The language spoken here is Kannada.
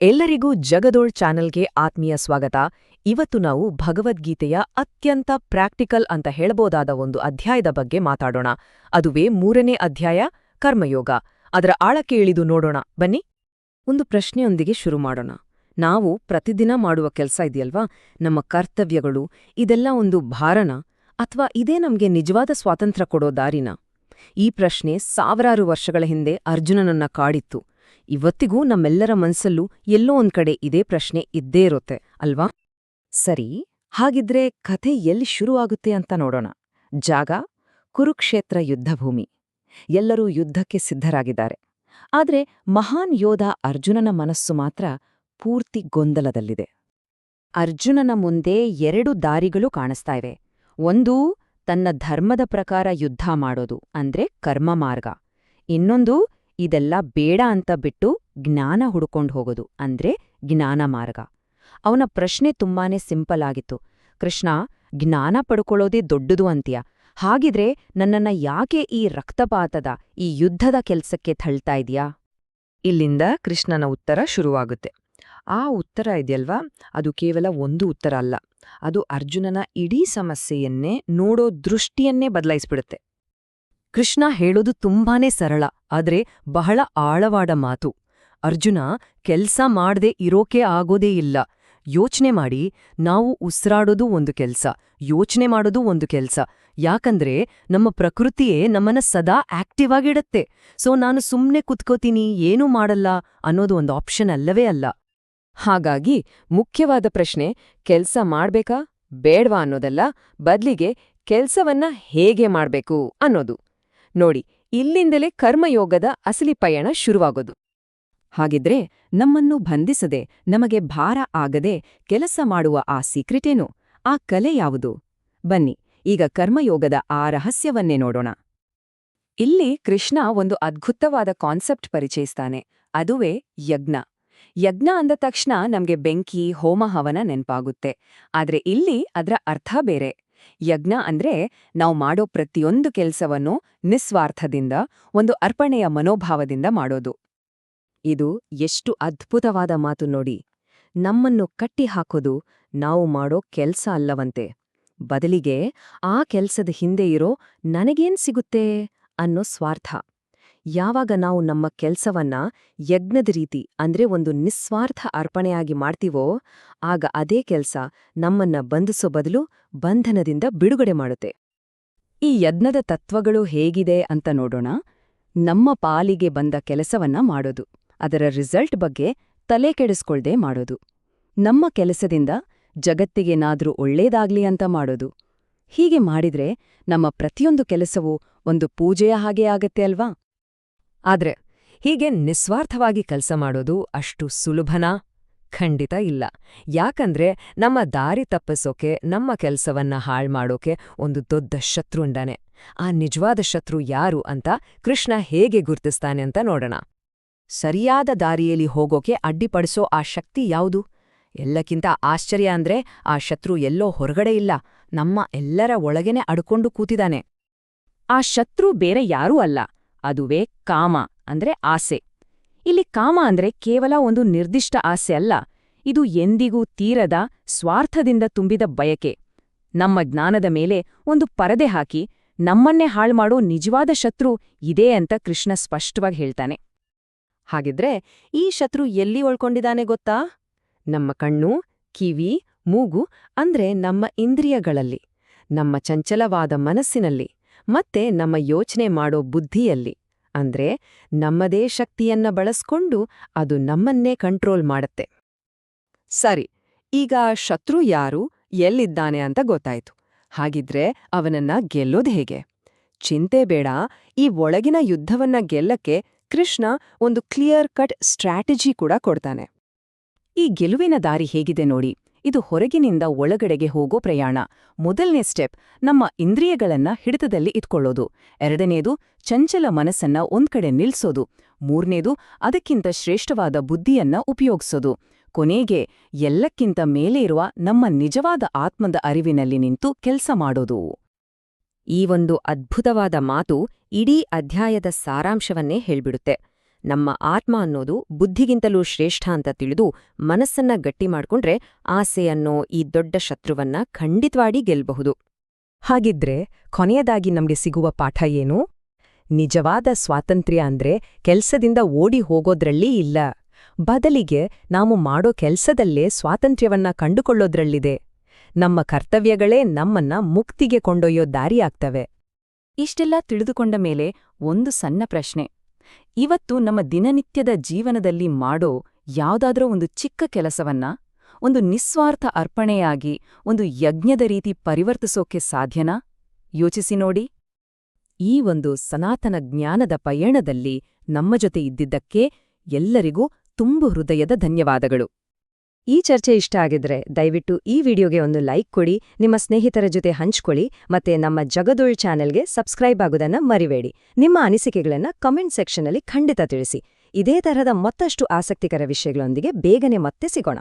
ಎಲ್ಲರಿಗೂ ಜಗದೋಳ್ ಚಾನೆಲ್ಗೆ ಆತ್ಮೀಯ ಸ್ವಾಗತ. ಇವತ್ತು ನಾವು ಭಗವದ್ಗೀತೆಯ ಅತ್ಯಂತ ಪ್ರಾಕ್ಟಿಕಲ್ ಅಂತ ಹೇಳಬಹುದಾದ ಒಂದು ಅಧ್ಯಾಯದ ಬಗ್ಗೆ ಮಾತಾಡೋಣ. ಅದುವೇ ಮೂರನೇ ಅಧ್ಯಾಯ, ಕರ್ಮಯೋಗ. ಅದರ ಆಳಕ್ಕೆ ಇಳಿದು ನೋಡೋಣ. ಬನ್ನಿ. ಒಂದು ಪ್ರಶ್ನೆಯೊಂದಿಗೆ ಶುರು ಮಾಡೋಣ. ನಾವು ಪ್ರತಿದಿನ ಮಾಡುವ ಕೆಲಸ ಇದೆಯಲ್ವಾ? ನಮ್ಮ ಕರ್ತವ್ಯಗಳು, ಇದೆಲ್ಲ ಒಂದು ಭಾರನ ಅಥವಾ ಇದೇ ನಮಗೆ ನಿಜವಾದ ಸ್ವಾತಂತ್ರ್ಯ ಕೊಡೋ ದಾರಿನ? ಈ ಪ್ರಶ್ನೆ ಸಾವಿರಾರು ವರ್ಷಗಳ ಹಿಂದೆ ಅರ್ಜುನನನ್ನ ಕಾಡಿತ್ತು. ಇವತ್ತಿಗೂ ನಮ್ಮೆಲ್ಲರ ಮನ್ಸಲ್ಲೂ ಎಲ್ಲೋ ಒಂದ್ ಕಡೆ ಇದೇ ಪ್ರಶ್ನೆ ಇದ್ದೇ ಇರುತ್ತೆ, ಅಲ್ವಾ? ಸರಿ, ಹಾಗಿದ್ರೆ ಕಥೆ ಎಲ್ಲಿ ಶುರುವಾಗುತ್ತೆ ಅಂತ ನೋಡೋಣ. ಜಾಗ, ಕುರುಕ್ಷೇತ್ರ ಯುದ್ಧಭೂಮಿ. ಎಲ್ಲರೂ ಯುದ್ಧಕ್ಕೆ ಸಿದ್ಧರಾಗಿದ್ದಾರೆ. ಆದ್ರೆ ಮಹಾನ್ ಯೋಧ ಅರ್ಜುನನ ಮನಸ್ಸು ಮಾತ್ರ ಪೂರ್ತಿ ಗೊಂದಲದಲ್ಲಿದೆ. ಅರ್ಜುನನ ಮುಂದೆ ಎರಡು ದಾರಿಗಳು ಕಾಣಿಸ್ತಾ ಇವೆ. ಒಂದು, ತನ್ನ ಧರ್ಮದ ಪ್ರಕಾರ ಯುದ್ಧ ಮಾಡೋದು, ಅಂದ್ರೆ ಕರ್ಮ ಮಾರ್ಗ. ಇನ್ನೊಂದು ಇದೆಲ್ಲ ಬೇಡ ಅಂತ ಬಿಟ್ಟು ಜ್ಞಾನ ಹುಡುಕೊಂಡು ಹೋಗೋದು, ಅಂದ್ರೆ ಜ್ಞಾನ ಮಾರ್ಗ. ಅವನ ಪ್ರಶ್ನೆ ತುಂಬಾನೇ ಸಿಂಪಲ್ ಆಗಿತ್ತು. ಕೃಷ್ಣ, ಜ್ಞಾನ ಪಡ್ಕೊಳ್ಳೋದೇ ದೊಡ್ಡದು ಅಂತೀಯ. ಹಾಗಿದ್ರೆ ನನ್ನನ್ನ ಯಾಕೆ ಈ ರಕ್ತಪಾತದ, ಈ ಯುದ್ಧದ ಕೆಲ್ಸಕ್ಕೆ ಥಳ್ತಾ ಇದೀಯಾ? ಇಲ್ಲಿಂದ ಕೃಷ್ಣನ ಉತ್ತರ ಶುರುವಾಗುತ್ತೆ. ಆ ಉತ್ತರ ಇದೆಯಲ್ವಾ? ಅದು ಕೇವಲ ಒಂದು ಉತ್ತರ ಅಲ್ಲ. ಅದು ಅರ್ಜುನನ ಇಡೀ ಸಮಸ್ಯೆಯನ್ನೇ, ನೋಡೋ ದೃಷ್ಟಿಯನ್ನೇ ಬದಲಾಯಿಸ್ಬಿಡುತ್ತೆ. ಕೃಷ್ಣ ಹೇಳೋದು ತುಂಬಾನೇ ಸರಳ, ಆದ್ರೆ ಬಹಳ ಆಳವಾದ ಮಾತು. ಅರ್ಜುನ, ಕೆಲ್ಸ ಮಾಡ್ದೆ ಇರೋಕೆ ಆಗೋದೇ ಇಲ್ಲ. ಯೋಚ್ನೆ ಮಾಡಿ, ನಾವು ಉಸಿರಾಡೋದು ಒಂದು ಕೆಲ್ಸ, ಯೋಚ್ನೆ ಮಾಡೋದು ಒಂದು ಕೆಲ್ಸ. ಯಾಕಂದ್ರೆ ನಮ್ಮ ಪ್ರಕೃತಿಯೇ ನಮ್ಮನ್ನ ಸದಾ ಆಕ್ಟಿವ್ ಆಗಿಡತ್ತೆ. ಸೊ ನಾನು ಸುಮ್ನೆ ಕುತ್ಕೋತೀನಿ, ಏನೂ ಮಾಡಲ್ಲ ಅನ್ನೋದು ಒಂದು ಆಪ್ಷನ್ ಅಲ್ಲವೇ ಅಲ್ಲ. ಹಾಗಾಗಿ ಮುಖ್ಯವಾದ ಪ್ರಶ್ನೆ, ಕೆಲ್ಸ ಮಾಡ್ಬೇಕಾ? ಬೇಡ್ವಾ ಅನ್ನೋದಲ್ಲ, ಬದ್ಲಿಗೆ ಕೆಲ್ಸವನ್ನ ಹೇಗೆ ಮಾಡ್ಬೇಕು ಅನ್ನೋದು. ನೋಡಿ, ಇಲ್ಲಿಂದಲೇ ಕರ್ಮಯೋಗದ ಅಸಲಿ ಪಯಣ ಶುರುವಾಗೋದು. ಹಾಗಿದ್ರೆ ನಮ್ಮನ್ನು ಬಂಧಿಸದೆ, ನಮಗೆ ಭಾರ ಆಗದೆ ಕೆಲಸ ಮಾಡುವ ಆ ಸೀಕ್ರೆಟೇನು? ಆ ಕಲೆ ಯಾವುದು? ಬನ್ನಿ, ಈಗ ಕರ್ಮಯೋಗದ ಆ ರಹಸ್ಯವನ್ನೇ ನೋಡೋಣ. ಇಲ್ಲಿ ಕೃಷ್ಣ ಒಂದು ಅದ್ಭುತವಾದ ಕಾನ್ಸೆಪ್ಟ್ ಪರಿಚಯಿಸ್ತಾನೆ. ಅದುವೇ ಯಜ್ಞ. ಯಜ್ಞ ಅಂದ ತಕ್ಷಣ ನಮ್ಗೆ ಬೆಂಕಿ, ಹೋಮ ಹವನ ನೆನ್ಪಾಗುತ್ತೆ. ಆದ್ರೆ ಇಲ್ಲಿ ಅದರ ಅರ್ಥ ಬೇರೆ. ಯಜ್ಞ ಅಂದ್ರೆ ನಾವು ಮಾಡೋ ಪ್ರತಿಯೊಂದು ಕೆಲಸವನ್ನು ನಿಸ್ವಾರ್ಥದಿಂದ, ಒಂದು ಅರ್ಪಣೆಯ ಮನೋಭಾವದಿಂದ ಮಾಡೋದು. ಇದು ಎಷ್ಟು ಅದ್ಭುತವಾದ ಮಾತು ನೋಡಿ. ನಮ್ಮನ್ನು ಕಟ್ಟಿಹಾಕೋದು ನಾವು ಮಾಡೋ ಕೆಲ್ಸ ಅಲ್ಲವಂತೆ. ಬದಲಿಗೆ ಆ ಕೆಲ್ಸದ ಹಿಂದೆ ಇರೋ ನನಗೇನ್ ಸಿಗುತ್ತೆ ಅನ್ನೋ ಸ್ವಾರ್ಥ. ಯಾವಾಗ ನಾವು ನಮ್ಮ ಕೆಲ್ಸವನ್ನ ಯಜ್ಞದ ರೀತಿ, ಅಂದ್ರೆ ಒಂದು ನಿಸ್ವಾರ್ಥ ಅರ್ಪಣೆಯಾಗಿ ಮಾಡ್ತೀವೋ, ಆಗ ಅದೇ ಕೆಲ್ಸ ನಮ್ಮನ್ನ ಬಂಧಿಸೋ ಬದಲು ಬಂಧನದಿಂದ ಬಿಡುಗಡೆ ಮಾಡುತ್ತೆ. ಈ ಯಜ್ಞದ ತತ್ವಗಳು ಹೇಗಿದೆ ಅಂತ ನೋಡೋಣ. ನಮ್ಮ ಪಾಲಿಗೆ ಬಂದ ಕೆಲಸವನ್ನ ಮಾಡೋದು. ಅದರ ರಿಸಲ್ಟ್ ಬಗ್ಗೆ ತಲೆ ಕೆಡಿಸ್ಕೊಳ್ದೆ ಮಾಡೋದು. ನಮ್ಮ ಕೆಲಸದಿಂದ ಜಗತ್ತಿಗೇನಾದ್ರೂ ಒಳ್ಳೇದಾಗ್ಲಿ ಅಂತ ಮಾಡೋದು. ಹೀಗೆ ಮಾಡಿದ್ರೆ ನಮ್ಮ ಪ್ರತಿಯೊಂದು ಕೆಲಸವೂ ಒಂದು ಪೂಜೆಯ ಹಾಗೆ ಆಗತ್ತೆ ಅಲ್ವಾ? ಆದ್ರೆ ಹೀಗೆ ನಿಸ್ವಾರ್ಥವಾಗಿ ಕೆಲಸ ಮಾಡೋದು ಅಷ್ಟು ಸುಲಭನಾ? ಖಂಡಿತ ಇಲ್ಲ. ಯಾಕಂದ್ರೆ ನಮ್ಮ ದಾರಿ ತಪ್ಪಿಸೋಕೆ, ನಮ್ಮ ಕೆಲಸವನ್ನ ಹಾಳ್ ಮಾಡೋಕೆ ಒಂದು ದೊಡ್ಡ ಶತ್ರು ಉಂಡಾನೆ ಆ ನಿಜವಾದ ಶತ್ರು ಯಾರು ಅಂತ ಕೃಷ್ಣ ಹೇಗೆ ಗುರ್ತಿಸ್ತಾನೆ ಅಂತ ನೋಡೋಣ. ಸರಿಯಾದ ದಾರಿಯಲ್ಲಿ ಹೋಗೋಕೆ ಅಡ್ಡಿಪಡಿಸೋ ಆ ಶಕ್ತಿ ಯಾವುದು? ಎಲ್ಲಕ್ಕಿಂತ ಆಶ್ಚರ್ಯ ಅಂದ್ರೆ ಆ ಶತ್ರು ಎಲ್ಲೋ ಹೊರಗಡೆ ಇಲ್ಲ. ನಮ್ಮ ಎಲ್ಲರ ಒಳಗೇನೆ ಅಡ್ಕೊಂಡು ಕೂತಿದಾನೆ. ಆ ಶತ್ರು ಬೇರೆ ಯಾರೂ ಅಲ್ಲ. ಅದುವೇ ಕಾಮ ಅಂದ್ರೆ ಆಸೆ. ಇಲ್ಲಿ ಕಾಮ ಅಂದ್ರೆ ಕೇವಲ ಒಂದು ನಿರ್ದಿಷ್ಟ ಆಸೆ ಅಲ್ಲ, ಇದು ಎಂದಿಗೂ ತೀರದ, ಸ್ವಾರ್ಥದಿಂದ ತುಂಬಿದ ಬಯಕೆ. ನಮ್ಮ ಜ್ಞಾನದ ಮೇಲೆ ಒಂದು ಪರದೆ ಹಾಕಿ ನಮ್ಮನ್ನೇ ಹಾಳ್ಮಾಡೋ ನಿಜವಾದ ಶತ್ರು ಇದೇ ಅಂತ ಕೃಷ್ಣ ಸ್ಪಷ್ಟವಾಗಿ ಹೇಳ್ತಾನೆ. ಹಾಗಿದ್ರೆ ಈ ಶತ್ರು ಎಲ್ಲಿ ಒಳ್ಕೊಂಡಿದ್ದಾನೆ ಗೊತ್ತಾ? ನಮ್ಮ ಕಣ್ಣು, ಕಿವಿ, ಮೂಗು ಅಂದ್ರೆ ನಮ್ಮ ಇಂದ್ರಿಯಗಳಲ್ಲಿ, ನಮ್ಮ ಚಂಚಲವಾದ ಮನಸ್ಸಿನಲ್ಲಿ. ಮತ್ತೆ ನಮ್ಮ ಯೋಚನೆ ಮಾಡೋ ಬುದ್ಧಿಯಲ್ಲಿ. ಅಂದ್ರೆ ನಮ್ಮದೇ ಶಕ್ತಿಯನ್ನ ಬಳಸ್ಕೊಂಡು ಅದು ನಮ್ಮನ್ನೇ ಕಂಟ್ರೋಲ್ ಮಾಡತ್ತೆ. ಸರಿ, ಈಗ ಶತ್ರು ಯಾರು, ಎಲ್ಲಿದ್ದಾನೆ ಅಂತ ಗೊತ್ತಾಯ್ತು. ಹಾಗಿದ್ರೆ ಅವನನ್ನ ಗೆಲ್ಲೋದು ಹೇಗೆ? ಚಿಂತೆ ಬೇಡ, ಈ ಒಳಗಿನ ಯುದ್ಧವನ್ನ ಗೆಲ್ಲಕ್ಕೆ ಕೃಷ್ಣ ಒಂದು ಕ್ಲಿಯರ್ ಕಟ್ ಸ್ಟ್ರಾಟಜಿ ಕೂಡ ಕೊಡ್ತಾನೆ. ಈ ಗೆಲುವಿನ ದಾರಿ ಹೇಗಿದೆ ನೋಡಿ. ಇದು ಹೊರಗಿನಿಂದ ಒಳಗಡೆಗೆ ಹೋಗೋ ಪ್ರಯಾಣ. ಮೊದಲನೇ ಸ್ಟೆಪ್ ನಮ್ಮ ಇಂದ್ರಿಯಗಳನ್ನ ಹಿಡಿತದಲ್ಲಿ ಇಟ್ಕೊಳ್ಳೋದು. ಎರಡನೇದು ಚಂಚಲ ಮನಸ್ಸನ್ನ ಒಂದ್ಕಡೆ ನಿಲ್ಸೋದು. ಮೂರನೇದು ಅದಕ್ಕಿಂತ ಶ್ರೇಷ್ಠವಾದ ಬುದ್ಧಿಯನ್ನ ಉಪಯೋಗಿಸೋದು. ಕೊನೆಗೆ ಎಲ್ಲಕ್ಕಿಂತ ಮೇಲೆ ಇರುವ ನಮ್ಮ ನಿಜವಾದ ಆತ್ಮದ ಅರಿವಿನಲ್ಲಿ ನಿಂತು ಕೆಲಸ ಮಾಡೋದು. ಈ ಒಂದು ಅದ್ಭುತವಾದ ಮಾತು ಇಡೀ ಅಧ್ಯಾಯದ ಸಾರಾಂಶವನ್ನೇ ಹೇಳ್ಬಿಡುತ್ತೆ. ನಮ್ಮ ಆತ್ಮ ಅನ್ನೋದು ಬುದ್ಧಿಗಿಂತಲೂ ಶ್ರೇಷ್ಠ ಅಂತ ತಿಳಿದು ಮನಸ್ಸನ್ನ ಗಟ್ಟಿ ಮಾಡ್ಕೊಂಡ್ರೆ ಆಸೆ ಅನ್ನೋ ಈ ದೊಡ್ಡ ಶತ್ರುವನ್ನ ಖಂಡಿತವಾಗಿ ಗೆಲ್ಬಹುದು. ಹಾಗಿದ್ರೆ ಕೊನೆಯದಾಗಿ ನಮ್ಗೆ ಸಿಗುವ ಪಾಠ ಏನು? ನಿಜವಾದ ಸ್ವಾತಂತ್ರ್ಯ ಅಂದ್ರೆ ಕೆಲ್ಸದಿಂದ ಓಡಿ ಹೋಗೋದ್ರಲ್ಲಿ ಇಲ್ಲ. ಬದಲಿಗೆ ನಾವು ಮಾಡೋ ಕೆಲ್ಸದಲ್ಲೇ ಸ್ವಾತಂತ್ರ್ಯವನ್ನ ಕಂಡುಕೊಳ್ಳೋದ್ರಲ್ಲಿದೆ. ನಮ್ಮ ಕರ್ತವ್ಯಗಳೇ ನಮ್ಮನ್ನ ಮುಕ್ತಿಗೆ ಕೊಂಡೊಯ್ಯೋ ದಾರಿಯಾಗ್ತವೆ ಇಷ್ಟೆಲ್ಲ ತಿಳಿದುಕೊಂಡ ಮೇಲೆ ಒಂದು ಸಣ್ಣ ಪ್ರಶ್ನೆ. ಇವತ್ತು ನಮ್ಮ ದಿನನಿತ್ಯದ ಜೀವನದಲ್ಲಿ ಮಾಡೋ ಯಾವುದಾದ್ರೂ ಒಂದು ಚಿಕ್ಕ ಕೆಲಸವನ್ನ, ಒಂದು ನಿಸ್ವಾರ್ಥ ಅರ್ಪಣೆಯಾಗಿ, ಒಂದು ಯಜ್ಞದ ರೀತಿ ಪರಿವರ್ತಿಸೋಕೆ ಸಾಧ್ಯನಾ? ಯೋಚಿಸಿ ನೋಡಿ. ಈ ಒಂದು ಸನಾತನ ಜ್ಞಾನದ ಪಯಣದಲ್ಲಿ ನಮ್ಮ ಜೊತೆ ಇದ್ದಿದ್ದಕ್ಕೆ ಎಲ್ಲರಿಗೂ ತುಂಬು ಹೃದಯದ ಧನ್ಯವಾದಗಳು. ಈ ಚರ್ಚೆ ಇಷ್ಟ ಆಗಿದ್ರೆ ದಯವಿಟ್ಟು ಈ ವಿಡಿಯೋಗೆ ಒಂದು ಲೈಕ್ ಕೊಡಿ, ನಿಮ್ಮ ಸ್ನೇಹಿತರ ಜೊತೆ ಹಂಚ್ಕೊಳ್ಳಿ ಮತ್ತೆ ನಮ್ಮ ಜಗದೋಳ್ ಚಾನೆಲ್ಗೆ ಸಬ್ಸ್ಕ್ರೈಬ್ ಆಗೋದನ್ನ ಮರಿಬೇಡಿ. ನಿಮ್ಮ ಅನಿಸಿಕೆಗಳನ್ನ ಕಮೆಂಟ್ ಸೆಕ್ಷನ್ನಲ್ಲಿ ಖಂಡಿತ ತಿಳಿಸಿ. ಇದೇ ತರಹದ ಮತ್ತಷ್ಟು ಆಸಕ್ತಿಕರ ವಿಷಯಗಳೊಂದಿಗೆ ಬೇಗನೆ ಮತ್ತೆ ಸಿಗೋಣ.